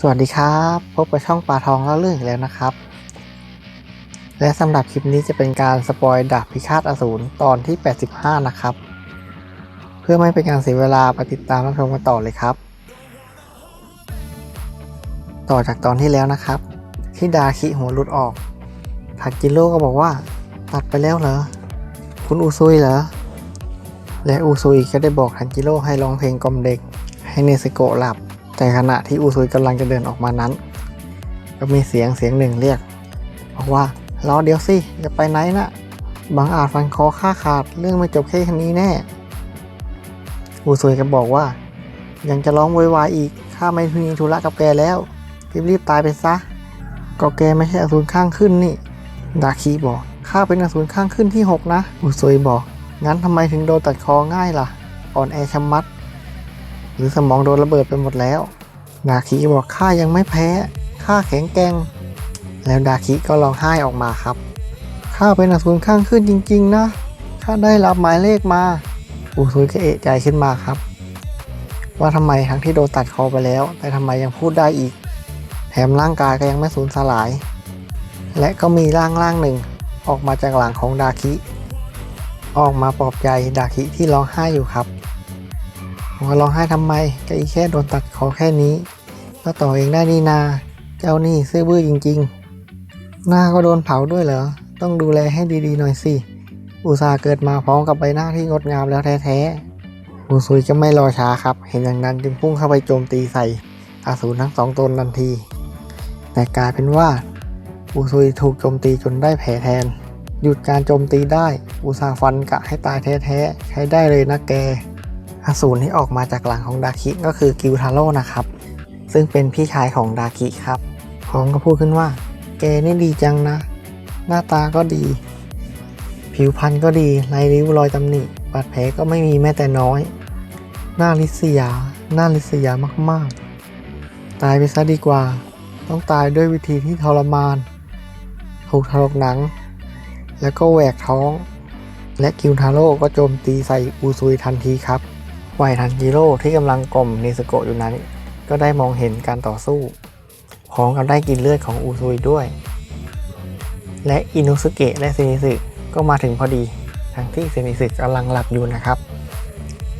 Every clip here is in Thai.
สวัสดีครับ พบกับช่องปลาทองเล่าเรื่องอีกแล้วนะครับ และสำหรับคลิปนี้จะเป็นการสปอยดาบพิฆาตอสูรตอนที่ 85 นะครับ เพื่อไม่เป็นการเสียเวลาไปติดตามรับชมกันต่อเลยครับ ต่อจากตอนที่แล้วนะครับ ที่ดาคิหัวหลุดออกทักจิโร่ก็บอกว่า ตัดไปแล้วเหรอ คุณอูซุยเหรอ และอูซุยก็ได้บอกทันจิโร่ให้ร้องเพลงกล่อมเด็กให้เนสโกะหลับ แต่ขณะที่อูซุยกำลังจะเดินออกมานั้น ก็มีเสียงเสียงหนึ่งเรียกบอกว่ารอเดี๋ยวสิจะไปไหนนะบางอาจฟันคอข้าขาดเรื่องไม่จบแค่นี้แน่ อูซุยก็บอกว่า ยังจะร้องโวยวายอีกข้าไม่มีธุระกับแกแล้วรีบๆตายไปซะก็แกไม่ใช่อสูรข้างขึ้นนี่ ดาคีบอกข้าเป็นอสูรข้างขึ้นที่หกนะอูซุยบอก งั้นทำไมถึงโดนตัดคอง่ายล่ะ อ่อนแอชะมัด หรือสมองโดนระเบิดไปหมดแล้ว ดาคิบอกข้ายังไม่แพ้ข้าแข็งแกร่งแล้วดาคิก็ร้องไห้ออกมาครับข้าเป็นอสูรข้างขึ้นจริง ๆ นะข้าได้รับหมายเลขมาอูซุยก็เอะใจขึ้นมาครับ ว่าทำไมทั้งที่โดนตัดคอไปแล้ว แต่ทำไมยังพูดได้อีก แถมร่างกายก็ยังไม่สูญสลาย และก็มีร่างร่างหนึ่งออกมาจากหลังของดาคิ ออกมาปลอบใจดาคิที่ร้องไห้อยู่ครับ ว่าร้องไห้ทำไมก็อีแค่โดนตัดคอแค่นี้ ก็ต่อเองได้นี่นา เจ้านี่ซื่อบื้อจริง ๆ หน้าก็โดนเผาด้วยเหรอ ต้องดูแลให้ดีๆหน่อยสิ อุตส่าห์เกิดมาพร้อมกับใบหน้าที่งดงามแล้วแท้ๆอูซุยก็ไม่รอช้าครับ เห็นอย่างนั้นจึงพุ่งเข้าไปโจมตีใส่อาสูรทั้งสองตนทันที แต่กลายเป็นว่าอูซุยถูกโจมตีจนได้แผลแทน หยุดการโจมตีได้ อุตส่าห์ฟันกะให้ตายแท้ๆ ใช้ได้เลยนะแก อสูรที่ออกมาจากหลังของดาคิก็คือกิวทาโร่นะครับ ซึ่งเป็นพี่ชายของดาคิครับพร้อมก็พูดขึ้นว่า แกนี่ดีจังนะ หน้าตาก็ดี ผิวพรรณก็ดีไรริ้วรอยตำหนิบาดแผลก็ไม่มีแม้แต่น้อย หน้าลิษยา หน้าลิษยามากๆ ตายไปซะดีกว่า ต้องตายด้วยวิธีที่ทรมานถูกถลกหนัง แล้วก็แหวกท้อง และกิวทาโร่ก็โจมตีใส่อูซุยทันทีครับ ไวทันจิโร่ที่กำลังกล่อมเนสโกะอยู่นั้น ก็ได้มองเห็นการต่อสู้ พร้อมกับได้กินเลือดของอูซุยด้วย และอินุสเกะและเซนิสึก็มาถึงพอดี ทั้งที่เซนิสึกำลังหลับอยู่นะครับ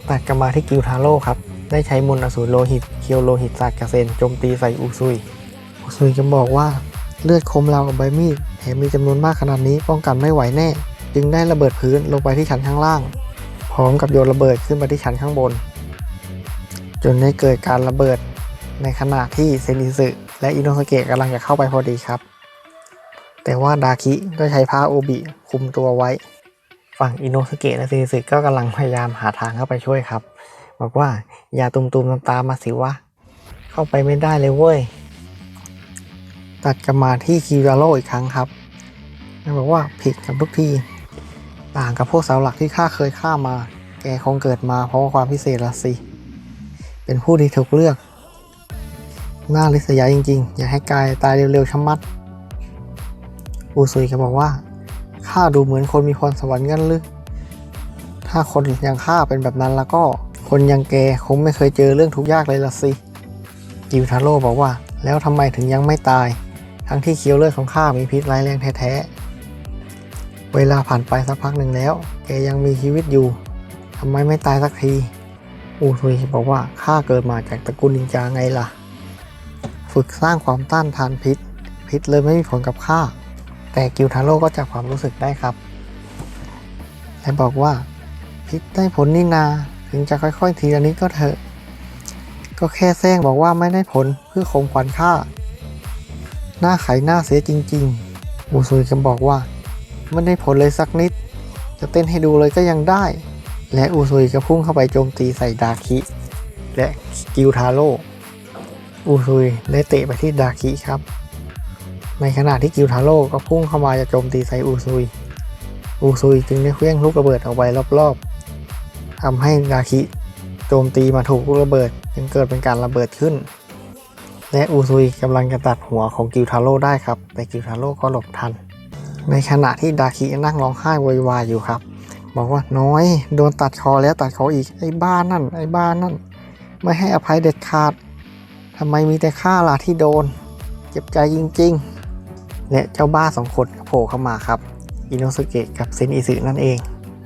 ตัดกลับมาที่กิวทาโร่ครับ ได้ใช้มนต์อสูรโลหิต เคียวโลหิตศาสตร์กระเซนโจมตีใส่อูซุย อูซุยจะบอกว่าเลือดคมราวกับใบมีดแถมมีจำนวนมากขนาดนี้ป้องกันไม่ไหวแน่ จึงได้ระเบิดพื้นลงไปที่ชั้นข้างล่าง ร้อมกับโยนระเบิดขึ้นมาที่ชั้นข้างบน จนได้เกิดการระเบิดในขณะที่เซนิสึและอินโนสเกะกำลังจะเข้าไปพอดีครับ แต่ว่าดาคิก็ใช้ผ้าโอบิคุมตัวไว้ ฝั่งอินโนสเกะและเซนิสึก็กำลังพยายามหาทางเข้าไปช่วยครับ บอกว่าอย่าตุมๆตามๆมาสิวะ เข้าไปไม่ได้เลยเว้ย ตัดกลับมาที่คิวาโร่อีกครั้งครับมันบอกว่าผิดกับทุกที ต่างกับพวกเสาหลักที่ข้าเคยฆ่ามา แกคงเกิดมาเพราะความพิเศษละสิ เป็นผู้ที่ถูกเลือกหน้าลิษยาจริงๆ อย่าให้กายตายเร็วๆชะมัด อูซุยก็บอกว่า ข้าดูเหมือนคนมีพรสวรรค์งั้นหรือ ถ้าคนอย่างข้าเป็นแบบนั้นแล้วก็ คนอย่างแกคงไม่เคยเจอเรื่องทุกข์ยากเลยละสิ กิวทาโร่บอกว่า แล้วทำไมถึงยังไม่ตาย ทั้งที่เคี้ยวเลือดของข้ามีพิษร้ายแรงแท้ๆ เวลาผ่านไปสักพักหนึ่งแล้ว แกยังมีชีวิตอยู่ทำไมไม่ตายสักทีอูซุยบอกว่าข้าเกิดมาจากตระกูลนินจาไงล่ะ ฝึกสร้างความต้านทานพิษ พิษเลยไม่มีผลกับข้าแต่กิวทาโร่ก็จับความรู้สึกได้ครับ และบอกว่า พิษได้ผลนี่นา ถึงจะค่อยๆ ทีละนิดก็เถอะ ก็แค่แซงบอกว่าไม่ได้ผลเพื่อข่มขวัญข้าหน้าไขหน้าเสียจริง ๆ อูซุยก็บอกว่า ไม่ได้ผลเลยสักนิด จะเต้นให้ดูเลยก็ยังได้ และอูซุยก็พุ่งเข้าไปโจมตีใส่ดาคิ และกิวทาโร่อูซุยได้เตะไปที่ดาคิครับ ในขณะที่กิวทาโร่ก็พุ่งเข้ามาจะโจมตีใส่อูซุย อูซุยจึงได้เคลื่องลูกระเบิดออกไปรอบๆทำให้ดาคิ โจมตีมาถูกลูกระเบิด จึงเกิดเป็นการระเบิดขึ้น และอูซุยกำลังจะตัดหัวของกิวทาโร่ได้ครับ แต่กิวทาโร่ก็หลบทัน ในขณะที่ดาคินั่งร้องไห้โวยวายอยู่ครับ บอกว่าน้อยโดนตัดคอแล้วตัดคออีกไอ้บ้านนั่น ไอ้บ้านนั่น ไม่ให้อภัยเด็ดขาดทำไมมีแต่ข้าล่ะที่โดน เจ็บใจจริงๆ และเจ้าบ้าสองคนโผล่เข้ามาครับ อินโนสเกะกับเซนอิสึนั่นเอง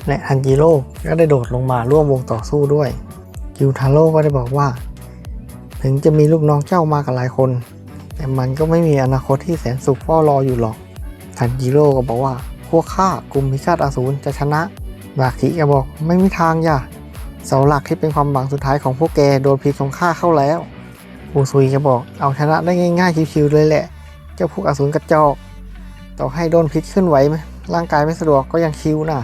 และทันจิโร่ก็ได้โดดลงมาร่วมวงต่อสู้ด้วยกิวทาโร่ก็ได้บอกว่า ถึงจะมีลูกน้องเจ้ามากับหลายคน แต่มันก็ไม่มีอนาคตที่แสนสุขเฝ้ารออยู่หรอก ทันจิโร่ก็บอกว่า พวกข้ากลุ่มพิฆาตอสูรจะชนะบาคิก็บอกไม่มีทางอย่าเสาหลักที่เป็นความหวังสุดท้ายของพวกแกโดนพิษของข้าเข้าแล้วอูซุยก็บอกเอาชนะได้ง่ายๆชิวๆเลยแหละ เจ้าพวกอสูรกระจอกต่อให้โดนพิษขึ้นไหวไหมร่างกายไม่สะดวกก็ยังคิวน่ะ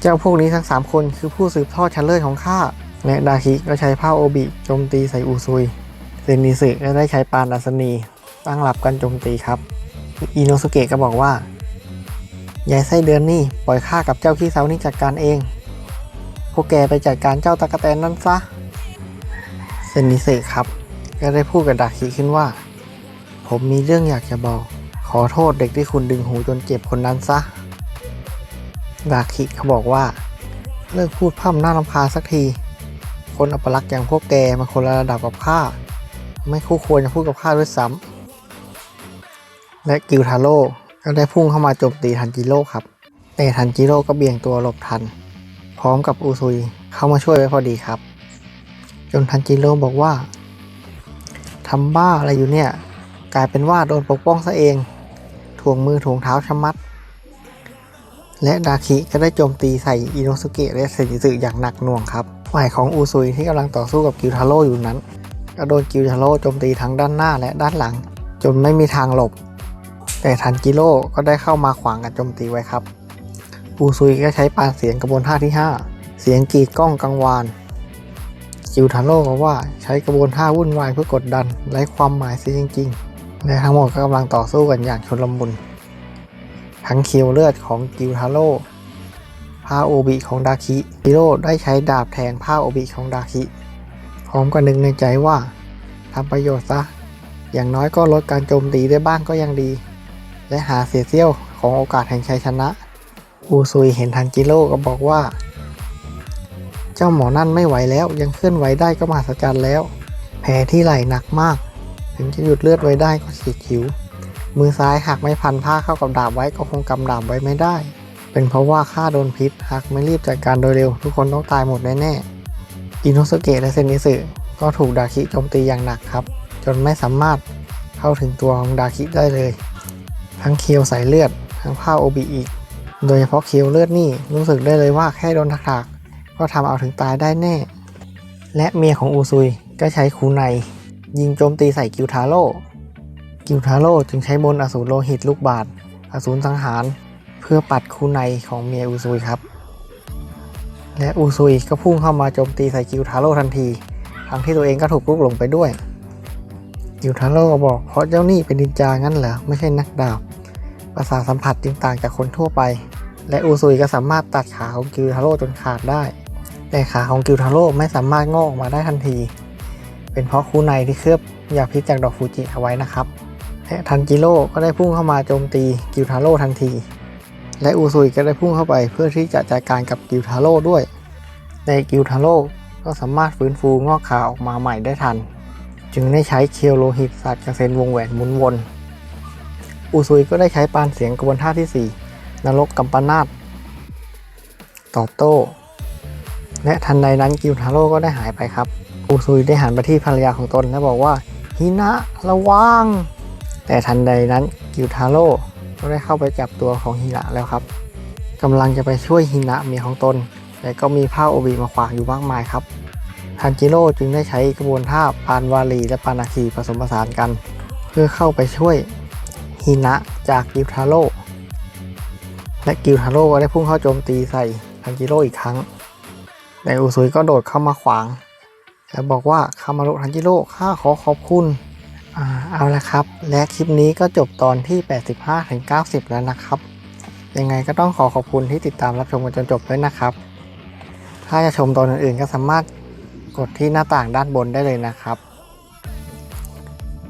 เจ้าพวกนี้ทั้ง 3 คนคือผู้สืบทอดชั้นเลิศของข้าและดาคิก็ใช้ผ้าโอบิโจมตีใส่อูซุยเซนิสึก็ได้ใช้ปานอัศนีตั้งหลับกันโจมตีครับ อิโนสุเกะก็บอกว่ายายไส้เดือนนี่ปล่อยข้ากับเจ้าขี้เสานี่จัดการเอง พวกแกไปจัดการเจ้าตะกะแตนนั่นซะ เซนิสึครับ ก็ได้พูดกับดาคิขึ้นว่า ผมมีเรื่องอยากจะบอก ขอโทษเด็กที่คุณดึงหูจนเจ็บคนนั้นซะ ดาคิเขาบอกว่า เลิกพูดพร่ำหน้ารำคาสักที คนอัปลักษณ์อย่างพวกแกมันคนละระดับกับข้า ไม่คู่ควรจะพูดกับข้าด้วยซ้ำ และกิวทาโร่ก็ได้พุ่งเข้ามาโจมตีทันจิโร่ครับ แต่ทันจิโร่ก็เบี่ยงตัวหลบทัน พร้อมกับอูซุยเข้ามาช่วยไว้พอดีครับ จนทันจิโร่บอกว่าทำบ้าอะไรอยู่เนี่ย กลายเป็นว่าโดนปกป้องซะเองถ่วงมือถ่วงเท้าชะมัด และดาคิก็ได้โจมตีใส่อิโนสุเกะและเซนิสึอย่างหนักหน่วงครับฝ่ายของอูซุยที่กำลังต่อสู้กับกิวทาโร่อยู่นั้นก็โดนกิวทาโร่โจมตีทั้งด้านหน้าและด้านหลัง จนไม่มีทางหลบ แต่ทันจิโร่ก็ได้เข้ามาขวางการโจมตีไว้ครับ อูซุยก็ใช้ปานเสียงกระบวนท่าที่ 5 เสียงกรีดก้องกังวาน จิวทาโร่ก็ว่าใช้กระบวนท่าวุ่นวายเพื่อกดดันไร้ความหมายเสียจริงๆ และทั้งหมดก็กำลังต่อสู้กันอย่างชนลมุน ทั้งคิวเลือดของจิวทาโร่ผ้าโอบิของดาคิจิโร่ได้ใช้ดาบแทงผ้าโอบิของดาคิพร้อมกับนึกในใจว่าทำประโยชน์ซะ อย่างน้อยก็ลดการโจมตีได้บ้างก็ยังดี และหาเสียเสี้ยวของโอกาสแห่งชัยชนะ อูซุยเห็นทันจิโร่ก็บอกว่า เจ้าหมอนั่นไม่ไหวแล้วยังเคลื่อนไหวได้ก็มหัศจรรย์แล้ว แผลที่ไหล่หนักมาก ถึงจะหยุดเลือดไว้ได้ก็ฉีดฉิวมือซ้ายหากไม่พันผ้าเข้ากับดาบไว้ก็คงกำดาบไว้ไม่ได้ เป็นเพราะว่าข้าโดนพิษหากไม่รีบจัดการโดยเร็ว ทุกคนต้องตายหมดแน่ๆอินโนสเกะและเซนิสึก็ถูกดาคิโจมตีอย่างหนักครับ จนไม่สามารถเข้าถึงตัวของดาคิได้เลย ทั้งเคียวใส่เลือด ทั้งผ้าโอบิอีก โดยเฉพาะเคียวเลือดนี่รู้สึกได้เลยว่าแค่โดนถักๆก็ทำเอาถึงตายได้แน่ และเมียของอูซุยก็ใช้คูไนยิงโจมตีใส่กิวทาโร่กิวทาโร่จึงใช้มนอสูรโลหิตลูกบาศก์อสูรสังหาร เพื่อปัดคูไนของเมียอูซุยครับ และอูซุยก็พุ่งเข้ามาโจมตีใส่กิวทาโร่ทันที ทั้งที่ตัวเองก็ถูกลุกหลงไปด้วยกิวทาโร่ก็บอกเพราะเจ้านี่เป็นดินจางั้นเหรอไม่ใช่นักดาบ ประสาทสัมผัสจึงต่างจากคนทั่วไป และอูซุยก็สามารถตัดขาของกิวทาโร่จนขาดได้ แต่ขาของกิวทาโร่ไม่สามารถงอกออกมาได้ทันที เป็นเพราะคูไนที่เคลือบยาพิษจากดอกฟูจิเอาไว้นะครับและทันจิโร่ก็ได้พุ่งเข้ามาโจมตีกิวทาโร่ทันที และอูซุยก็ได้พุ่งเข้าไปเพื่อที่จะจัดการกับกิวทาโร่ด้วย ในกิวทาโร่ก็สามารถฟื้นฟูงอกขาออกมาใหม่ได้ทัน จึงได้ใช้เคียวโลหิตสัตว์กระเซ็นวงแหวนหมุนวน อูซุยก็ได้ใช้ปานเสียงกระบวนท่าที่ 4 นรกกัมปนาตตอบโต้ และทันใดนั้นกิวทาโร่ก็ได้หายไปครับ อูซุยได้หันไปที่ภรรยาของตนและบอกว่าฮินะระวัง แต่ทันใดนั้นกิวทาโร่ก็ได้เข้าไปจับตัวของฮินะแล้วครับกำลังจะไปช่วยฮินะเมียของตน แต่ก็มีผ้าโอบีมาขวางอยู่มากมายครับทันจิโร่จึงได้ใช้กระบวนท่าปานวาลีและปานาคีผสมผสานกัน เพื่อเข้าไปช่วย ฮินะจากกิวทาโร่และกิวทาโร่ก็ได้พุ่งเข้าโจมตีใส่ทันจิโร่อีกครั้ง แต่อุซุยก็โดดเข้ามาขวาง แล้วบอกว่าคามารุทันจิโร่ข้าขอขอบคุณอเอาละครับ และคลิปนี้ก็จบตอนที่ 85ถึง90 แล้วนะครับ ยังไงก็ต้องขอขอบคุณที่ติดตามรับชมกันจนจบด้วยนะครับ ถ้าจะชมตอนอื่นๆก็สามารถกดที่หน้าต่างด้านบนได้เลยนะครับ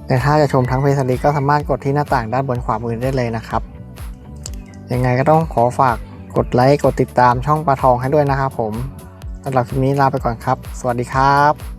แต่ถ้าจะชมทั้งเพจสลีก็สามารถกดที่หน้าต่างด้านบนขวามือได้เลยนะครับ ยังไงก็ต้องขอฝากกดไลค์ กดติดตามช่องปลาทองให้ด้วยนะครับผมสำหรับคลิปนี้ลาไปก่อนครับ สวัสดีครับ